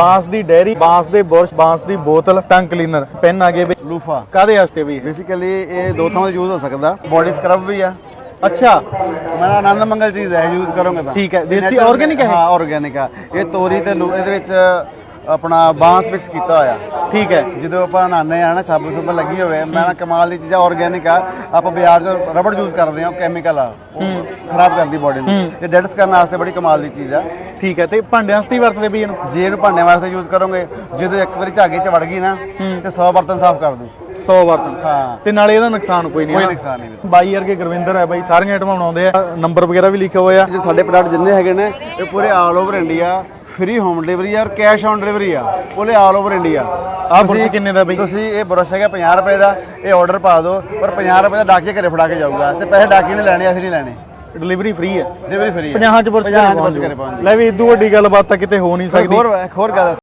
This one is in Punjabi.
ਬਾਂਸ ਦੀ ਡੈਰੀ ਬਾਂਸ ਦੇ ਬੁਰਸ਼ ਬਾਂਸ ਦੀ ਬੋਤਲ ਟੰਗ ਕਲੀਨਰ ਪੈਨ ਆ ਗਏ ਬਈ ਲੂਫਾ। ਕਾਦੇ ਵਾਸਤੇ ਬਈ? ਬੇਸਿਕਲੀ ਇਹ ਦੋ ਥਾਵਾਂ ਤੇ ਯੂਜ਼ ਹੋ ਸਕਦਾ। ਬੋਡੀ ਸਕਰਬ ਵੀ ਆ। ਅੱਛਾ। ਮੇਰਾ ਆਨੰਦ ਮੰਗਲ ਚੀਜ਼ ਹੈ ਯੂਜ਼ ਕਰੋਗੇ ਤਾਂ। ਠੀਕ ਹੈ, ਦੇਸੀ organic ਹੈ? ਹਾਂ ਆਰਗੇਨਿਕ ਆ। ਇਹ ਤੋਰੀ ਤੇ ਲੂ- ਇਹਦੇ ਵਿੱਚ ਆਪਣਾ ਬਾਂਸ ਮਿਕਸ ਕੀਤਾ ਹੋਇਆ। ਠੀਕ ਹੈ। ਜਦੋਂ ਆਪਾਂ ਨਹਾਉਂਦੇ ਆ ਨਾ ਸੁਬਣ ਲੱਗੀ ਹੋਵੇ ਮੈਂ ਨਾ ਕਮਾਲ ਦੀ ਚੀਜ਼ਾਂ ਆਰਗੇਨਿਕ ਆ ਆਪਾਂ ਬਾਜ਼ਾਰ 'ਚ ਰਬੜ ਯੂਜ਼ ਕਰਦੇ ਆ ਕੈਮੀਕਲ ਆ ਉਹ ਖਰਾਬ ਕਰਦੀ ਬੋਡੀ ਨੂੰ। ਇਹ ਡੈਡਸ ਕਰਨ ਵਾਸਤੇ ਬੜੀ ਕਮਾਲ ਦੀ ਚੀਜ਼ ਆ। ਠੀਕ ਹੈ ਤੇ ਭਾਂਡਿਆਂ ਵਾਸਤੇ ਹੀ ਵਰਤਦੇ ਬਈ ਇਹਨੂੰ? ਜੇ ਇਹਨੂੰ ਭਾਂਡੇ ਵਾਸਤੇ ਯੂਜ਼ ਕਰੋਗੇ ਜਦੋਂ ਇੱਕ ਵਾਰੀ ਝਾਗੇ 'ਚ ਵੜ ਗਈ ਨਾ ਤੇ 100 ਬਰਤਨ ਸਾਫ਼ ਕਰ ਦੂ। 100 ਵਰਤਨ ਹਾਂ। ਤੇ ਨਾਲੇ ਇਹਦਾ ਨੁਕਸਾਨ ਕੋਈ ਨਹੀਂ ਕੋਈ ਨੁਕਸਾਨ ਨਹੀਂ। ਬਾਈ ਵਰਗੇ ਗੁਰਵਿੰਦਰ ਹੈ ਬਾਈ ਸਾਰੀਆਂ ਆਈਟਮਾਂ ਬਣਾਉਂਦੇ ਆ ਨੰਬਰ ਵਗੈਰਾ ਵੀ ਲਿਖੇ ਹੋਏ ਆ। ਜੋ ਸਾਡੇ ਪ੍ਰੋਡਕਟ ਜਿੰਨੇ ਹੈਗੇ ਨੇ ਇਹ ਪੂਰੇ all over India free home delivery ਆ ਔਰ ਕੈਸ਼ ਔਨ ਡਿਲੀਵਰੀ ਆ ਪੂਰੇ ਆਲ ਓਵਰ ਇੰਡੀਆ ਆਹ ਬੁਰਸ਼ ਕਿੰਨੇ ਦਾ ਬਈ? ਤੁਸੀਂ ਇਹ ਬੁਰਸ਼ ਹੈਗਾ 50 ਰੁਪਏ ਦਾ ਇਹ ਆਰਡਰ ਪਾ ਦਿਓ ਪਰ 50 ਰੁਪਏ ਦਾ ਡਾਕੀਏ ਘਰੇ ਫੜਾ ਕੇ ਜਾਊਗਾ ਤੇ ਪੈਸੇ ਡਾਕੀ ਨੇ ਲੈਣੇ ਅਸੀਂ ਨਹੀਂ ਲੈਣੇ। ਡਿਲੀਵਰੀ ਫ੍ਰੀ ਹੈ ਡਿਲੀਵਰੀ ਫ੍ਰੀ ਹੈ 50 ਚ ਬੁਰਸ਼ 50 ਚ ਘਰੇ ਬੁਰਸ਼ ਪਹੁੰਚ ਘਰੇ ਪਹੁੰਚ ਲੈ ਵੀ ਇਦੋਂ ਵੱਡੀ ਗੱਲਬਾਤ ਤਾਂ ਕਿਤੇ ਹੋ ਨਹੀਂ ਸਕਦੀ। ਹੋਰ ਹੋਰ ਗੱਲ